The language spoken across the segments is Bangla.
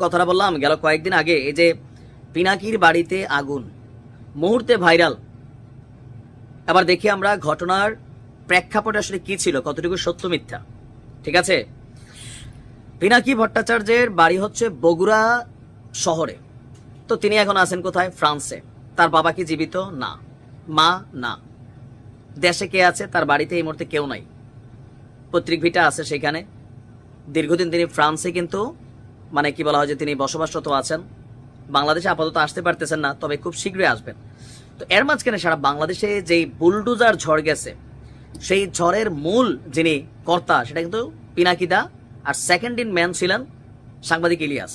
কথাটা বললাম, গেল কয়েকদিন আগে এই যে পিনাকির বাড়িতে আগুন, মুহূর্তে ভাইরাল। আবার দেখি আমরা ঘটনার প্রেক্ষাপট আসলে কি ছিল, কতটুকু সত্য মিথ্যা। ঠিক আছে? পিনাকি ভট্টাচার্যের বাড়ি হচ্ছে বগুড়া শহরে। তো তিনি এখন আছেন কোথায়? ফ্রান্সে। তার বাবা কি জীবিত? না। মা? না। দেশে কে আছে? তার বাড়িতে এই মুহূর্তে কেউ নাই। পৈতৃক ভিটা আছে সেখানে। দীর্ঘদিন তিনি ফ্রান্সে কিন্তু মানে কি বলা হয় যে তিনি বসবাসরত আছেন। বাংলাদেশে আপাতত আসতে পারতেছেন না, তবে খুব শীঘ্রই আসবেন। তো এর মাঝখানে সারা বাংলাদেশে যেই বুলডুজার ঝড় গেছে, সেই ঝড়ের মূল যিনি কর্তা, সেটা কিন্তু পিনাকিদা আর সেকেন্ড ইন ম্যান ছিলেন সাংবাদিক ইলিয়াস।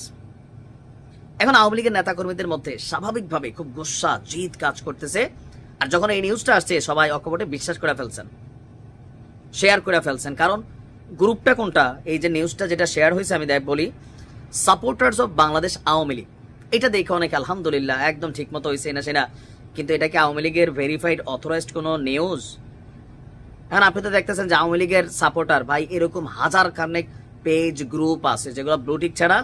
এখন আওয়ামী লীগের নেতাকর্মীদের মধ্যে স্বাভাবিকভাবে খুব গুসা, জিদ কাজ করতেছে। আর যখন এই নিউজটা আসছে, সবাই অকপটে বিশ্বাস করে ফেলছেন। শেয়ার করে ফেলছেন। কারণ গ্রুপটা কোনটা? এই যে নিউজটা যেটা শেয়ার হয়েছে, আমি দেখ বলি সাপোর্টার্স অফ বাংলাদেশ আওয়ামী লীগ। এটা দেখে অনেক আলহামদুলিল্লাহ একদম ঠিক মতো হয়েছে না সেনা কিন্তু এটা কি আওয়ামী লীগের ভেরিফাইড অথরাইজড কোনো নিউজ এখন আপনি তো দেখতেছেন যে আওয়ামী লীগের সাপোর্টার ভাই, এরকম হাজার খানেক পেজ গ্রুপ আছে, যেগুলো ব্লুটিক ছাড়া।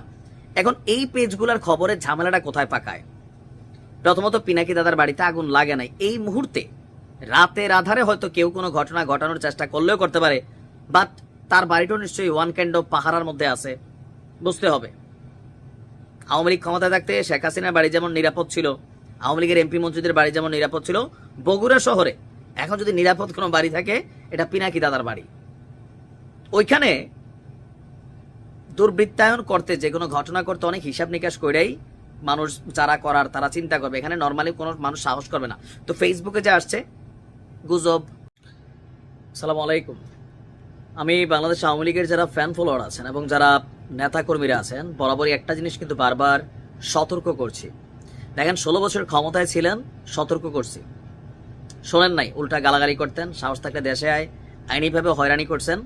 এখন এই পেজগুলোর খবরের ঝামেলাটা কোথায় পাকায়? প্রথমত পিনাকি দাদার বাড়িতে আগুন লাগে নাই। এই মুহূর্তে রাতের আধারে হয়তো কেউ কোনো ঘটনা ঘটানোর চেষ্টা করলেও করতে পারে বাট তার বাড়িটাও নিশ্চয়ই ওয়ান ক্যান্ড অফ পাহারার মধ্যে আছে, বুঝতে হবে। আওয়ামী লীগ ক্ষমতায় থাকতে শেখ হাসিনার বাড়ি যেমন নিরাপদ ছিল, আওয়ামী লীগের এমপি মন্ত্রীদের বাড়ি যেমন নিরাপদ ছিল, বগুড়া শহরে এখন যদি নিরাপদ কোনো বাড়ি থাকে, এটা পিনাকি দাদার বাড়ি। ওইখানে দুর্বৃত্তায়ন করতে, যে কোনো ঘটনা করতে অনেক হিসাব নিকাশ করেই মানুষ যারা করার, তারা চিন্তা করবে। এখানে নর্মালি কোনো মানুষ সাহস করবে না। তো ফেসবুকে যে আসছে গুজব। সালাম আলাইকুম। আমি বাংলাদেশ আওয়ামী লীগের যারা ফ্যান ফলোয়ার আছেন এবং যারা নেতাকর্মীরা আছেন, বরাবরই একটা জিনিস কিন্তু বারবার সতর্ক করছি। দেখেন, ষোলো বছর ক্ষমতায় ছিলেন, সতর্ক করছি। শোনেন নাই, উল্টা গালাগালি করতেন, সাহস থাকলে দেশে আয়, আইনিভাবে হয়রানি করছেন।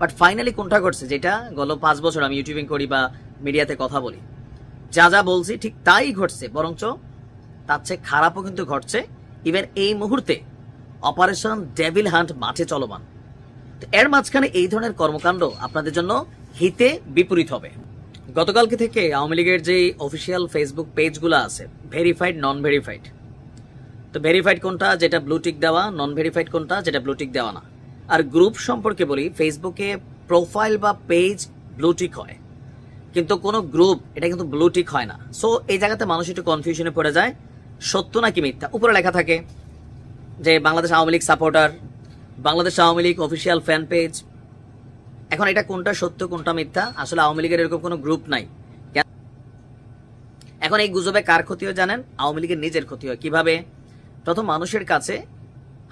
বাট ফাইনালি কোনটা করছে, যেটা গত পাঁচ বছর আমি ইউটিউবিং করি বা মিডিয়াতে কথা বলি। যা যা বলছি ঠিক তাই ঘটছে, বরঞ্চ তার চেয়ে খারাপও কিন্তু ঘটছে। ইভেন এই মুহূর্তে অপারেশন ডেভিল হান্ট মাঠে চলমান। এর মাঝখানে এই ধরনের কর্মকাণ্ড আপনাদের জন্য হিতে বিপরীত হবে। গতকালকে থেকে আওয়ামী লীগের যে অফিসিয়াল ফেসবুক পেজগুলো আছে ভেরিফাইড নন ভেরিফাইড তো ভেরিফাইড কোনটা? যেটা ব্লুটিক দেওয়া নন ভেরিফাইড কোনটা? যেটা ব্লুটিক দেওয়া না। আর গ্রুপ সম্পর্কে বলি ফেসবুকে প্রোফাইল বা পেজ ব্লুটিক হয়। কিন্তু কোনো গ্রুপ এটা কিন্তু ব্লুটিক হয় না। সো এই জায়গাতে মানুষ একটু কনফিউশনে পড়ে যায়, সত্য নাকি মিথ্যা? উপরে লেখা থাকে যে Bangladesh Awami League supporter Bangladesh Awami League official fan page এখন এটা কোনটা সত্য, কোনটা মিথ্যা? আসলে আওয়ামী লীগের এরকম কোনো গ্রুপ নাই। এখন এই গুজবে কার ক্ষতি হয় জানেন? আওয়ামী লীগের নিজের ক্ষতি হয় কীভাবে? প্রথম মানুষের কাছে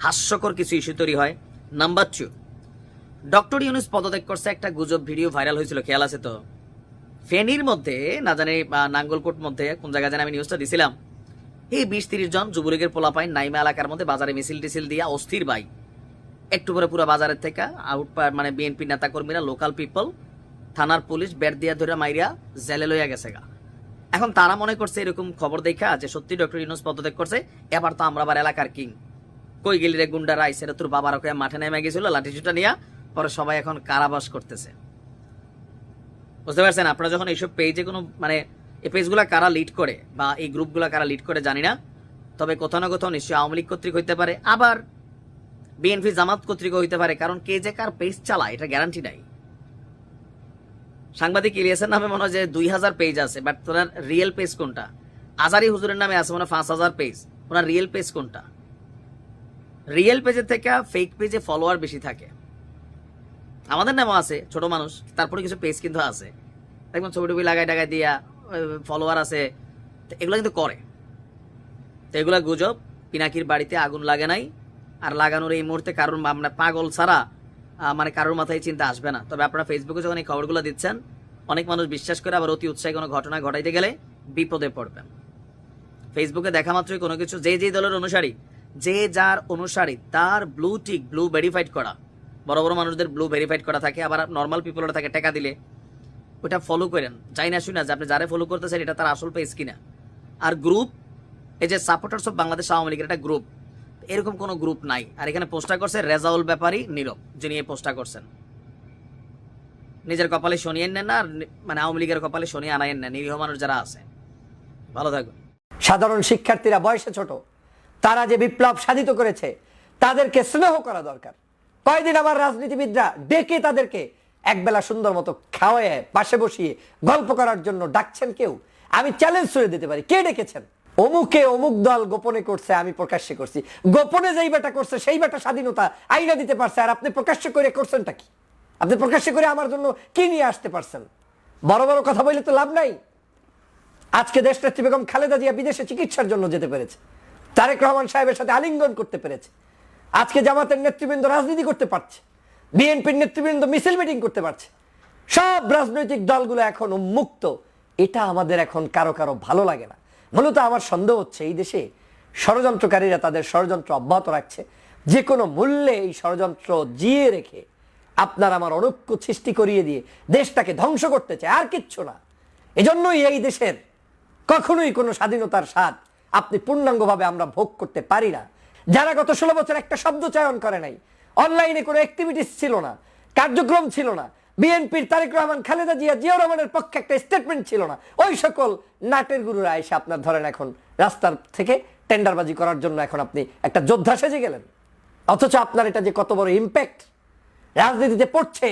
হাস্যকর কিছু ইস্যু তৈরি হয়। নাম্বার টু ডক্টর ইউনুস পদত্যাগ করছে একটা গুজব ভিডিও ভাইরাল হয়েছিল, খেয়াল আছে তো? ফেনীর মধ্যে, না জানি নাঙ্গলকোট মধ্যে, কোন জায়গায় জানি আমি নিউজটা দিছিলাম। এই বিশ তিরিশ জন যুবলীগের পোলাপাইন নাইমা এলাকার মধ্যে বাজারে মিছিল টিছিল দিয়া অস্থির বাই একটু পরে পুরো বাজারের থেকে আউট মানে বিএনপি নেতা কর্মীরা লোকাল পিপল থানার পুলিশ বের দিয়া ধরে মাইরিয়া জেলে লইয়া গেছে গা। এখন তারা মনে করছে এরকম খবর দেখা যে সত্যি ডক্টর ইউনুস পদত্যাগ করছে, এবার তো আমরা আবার এলাকার কিং কই গেলি রে গুন্ডারা আইসে রে তোর বাবার ওকে মাঠে নেমে গেছিল লাঠি চুটা নিয়া পরে সবাই এখন কারাবাস করতেছে। বুঝতে পারছেন? আপনারা যখন এইসব পেজে কোনো মানে এই পেজগুলা কারা লিড করে বা এই গ্রুপগুলা কারা লিড করে জানি না। তবে কোথাও না কোথাও নিশ্চয়ই আওয়ামী লীগ কর্তৃক হইতে পারে, আবার বিএনপি জামাত কর্তৃক হইতে পারে, কারণ কে যে কার পেজ চালায়, এটা গ্যারান্টি নাই। সাংবাদিক ইলিয়াসের নামে মনে হয় যে দুই হাজার পেজ আছে বাট ওনার রিয়েল পেজ কোনটা? আজারি হুজুরের নামে আছে মনে হয় পাঁচ হাজার পেজ ওনার রিয়েল পেজ কোনটা? রিয়েল পেজের থেকে ফেক পেজে ফলোয়ার বেশি থাকে। আমাদের নামও আছে, ছোট মানুষ, তারপরে কিছু পেজ কিন্তু আছে। দেখবেন ছবি টবি লাগাই টাগাই দিয়া ফলোয়ার আছে এগুলো কিন্তু করে। তো এগুলো গুজব, পিনাকির বাড়িতে আগুন লাগে নাই, আর লাগানোর এই মুহূর্তে কারোর আমরা পাগল ছাড়া মানে কারোর মাথায় চিন্তা আসবে না। তবে আপনারা ফেসবুকে যখন এই খবরগুলো দিচ্ছেন, অনেক মানুষ বিশ্বাস করে আবার অতি উৎসাহী কোনো ঘটনা ঘটাইতে গেলে বিপদে পড়বেন। ফেসবুকে দেখা মাত্রই কোনো কিছু, যে যে দলের অনুসারী, যে যার অনুসারী, তার ব্লু টিক ব্লু ভেরিফাইড করা। বড় বড় মানুষদের ব্লু ভেরিফাইড করা থাকে, আবার নর্মাল পিপলরা থাকে টাকা দিলে ওটা ফলো করেন। যাই না শুনে যে আপনি যারে ফলো করতেছেন, এটা তার আসল পেজ কিনা। আর গ্রুপ এই যে সাপোর্টার্স অফ বাংলাদেশ আওয়ামী লীগের একটা গ্রুপ এরকম কোনো গ্রুপ নাই। আর এখানে পোস্টটা করছে রেজাউল ব্যাপারী নীরব, যিনি এই পোস্টটা করছেন। নিজের কপালে শনিয়েন নেন না মানে আওয়ামী লীগের কপালে শনি আনায়েন না, নিরীহ মানুষ যারা আছে। ভালো থাকবেন। সাধারণ শিক্ষার্থীরা বয়সে ছোট, তারা যে বিপ্লব সাধিত করেছে, তাদেরকে স্নেহ করা দরকার। কয়দিন আমার রাজনীতিবিদরা ডেকে তাদেরকে একবেলা সুন্দর মতো খাওয়ায়, পাশে বসিয়ে গল্প করার জন্য ডাকছেন কেউ? আমি চ্যালেঞ্জ ছুড়ে দিতে পারি। কে ডেকেছেন? অমুকে অমুক দল গোপনে করছে, আমি প্রকাশ্যে করছি। গোপনে যেই বেটা করছে, সেই বেটা স্বাধীনতা আইনা দিতে পারছে, আর আপনি প্রকাশ্য করে করছেনটা কি? আপনি প্রকাশ্যে করে আমার জন্য কি নিয়ে আসতে পারছেন? বড় বড় কথা বললে তো লাভ নাই। আজকে দেশনেত্রী বেগম খালেদা জিয়া বিদেশে চিকিৎসার জন্য যেতে পেরেছে। তারেক রহমান সাহেবের সাথে আলিঙ্গন করতে পেরেছে। আজকে জামাতের নেতৃবৃন্দ রাজনীতি করতে পারছে। বিএনপির নেতৃবৃন্দ মিছিল মিটিং করতে পারছে। সব রাজনৈতিক দলগুলো এখন মুক্ত। এটা আমাদের এখন কারও কারও ভালো লাগে না। মূলত আমার সন্দেহ হচ্ছে এই দেশে ষড়যন্ত্রকারীরা তাদের ষড়যন্ত্র অব্যাহত রাখছে। যে কোনো মূল্যে এই ষড়যন্ত্র জিয়ে রেখে আপনার আমার অনৈক্য সৃষ্টি করিয়ে দিয়ে দেশটাকে ধ্বংস করতে চায়। আর কিচ্ছু না। এজন্যই এই দেশের কখনোই কোনো স্বাধীনতার স্বাদ আপনি পূর্ণাঙ্গভাবে আমরা ভোগ করতে পারি না। যারা গত ষোলো বছর একটা শব্দ চয়ন করে নাই অনলাইনে কোনো অ্যাক্টিভিটিস ছিল না, কার্যক্রম ছিল না। বিএনপির তারেক রহমান, খালেদা জিয়া জিয়া রহমানের পক্ষে একটা স্টেটমেন্ট ছিল না। ওই সকল নাটের গুরুরা এসে আপনার ধরেন এখন রাস্তার থেকে টেন্ডারবাজি করার জন্য এখন আপনি একটা যোদ্ধা সেজে গেলেন। অথচ আপনার এটা যে কত বড় ইম্প্যাক্ট রাজনীতিতে পড়ছে,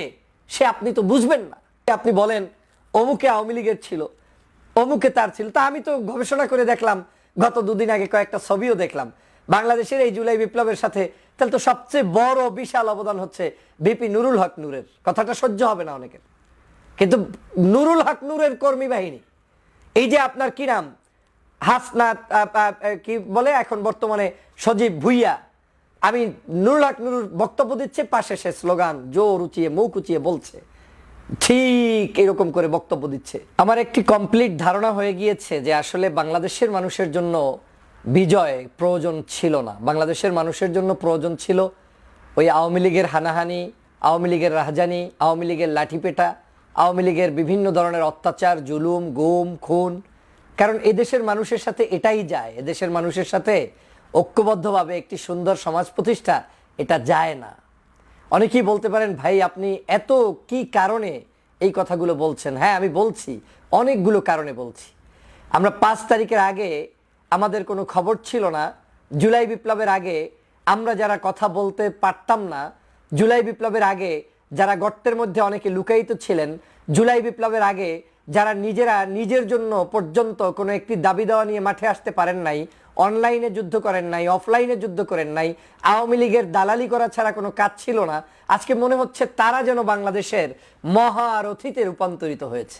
সে আপনি তো বুঝবেন না। আপনি বলেন, অমুকে আওয়ামী লীগের ছিল, অমুকে তার ছিল। তা আমি তো গবেষণা করে দেখলাম, গত দুদিন আগে কয়েকটা ছবিও দেখলাম। বাংলাদেশের এই জুলাই বিপ্লবের সাথে তাহলে তো সবচেয়ে বড় বিশাল অবদান হচ্ছে বিপি নুরুল হক নূরের। কথাটা সহ্য হবে না অনেকের। কিন্তু নুরুল হক নূরের কর্মী বাহিনী, এই যে আপনার কি নাম? হাসনাত কি বলে এখন বর্তমানে? সজীব ভুইয়া। আমি নুরুল হক নুরুর বক্তব্য দিচ্ছে, পাশে সে স্লোগান, জোর উঁচিয়ে, মুখ উঁচিয়ে বলছে। ঠিক এরকম করে বক্তব্য দিচ্ছে। আমার একটি কমপ্লিট ধারণা হয়ে গিয়েছে যে আসলে বাংলাদেশের মানুষের জন্য বিজয় প্রয়োজন ছিল না। বাংলাদেশের মানুষের জন্য প্রয়োজন ছিল ওই আওয়ামী লীগের হানাহানি, আওয়ামী লীগের রাহজানি, আওয়ামী লীগের লাঠিপেটা, আওয়ামী লীগের বিভিন্ন ধরনের অত্যাচার, জুলুম, গুম, খুন। কারণ এদেশের মানুষের সাথে এটাই যায়। এদেশের মানুষের সাথে ঐক্যবদ্ধভাবে একটি সুন্দর সমাজ প্রতিষ্ঠা, এটা যায় না। অনেকেই বলতে পারেন, ভাই, আপনি এত কি কারণে এই কথাগুলো বলছেন? হ্যাঁ আমি বলছি, অনেকগুলো কারণে বলছি। আমরা পাঁচ তারিখের আগে আমাদের কোনো খবর ছিল না। জুলাই বিপ্লবের আগে আমরা যারা কথা বলতে পারতাম না, জুলাই বিপ্লবের আগে যারা গর্তের মধ্যে অনেকে লুকায়িত ছিলেন, জুলাই বিপ্লবের আগে যারা নিজেরা নিজের জন্য পর্যন্ত কোনো একটি দাবি দেওয়া নিয়ে মাঠে আসতে পারেন নাই, অনলাইনে যুদ্ধ করেন নাই, অফলাইনে যুদ্ধ করেন নাই, আওয়ামী লীগের দালালি করা ছাড়া কোনো কাজ ছিল না। আজকে মনে হচ্ছে তারা যেন বাংলাদেশের মহারথীতে রূপান্তরিত হয়েছে।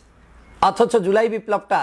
অথচ জুলাই বিপ্লবটা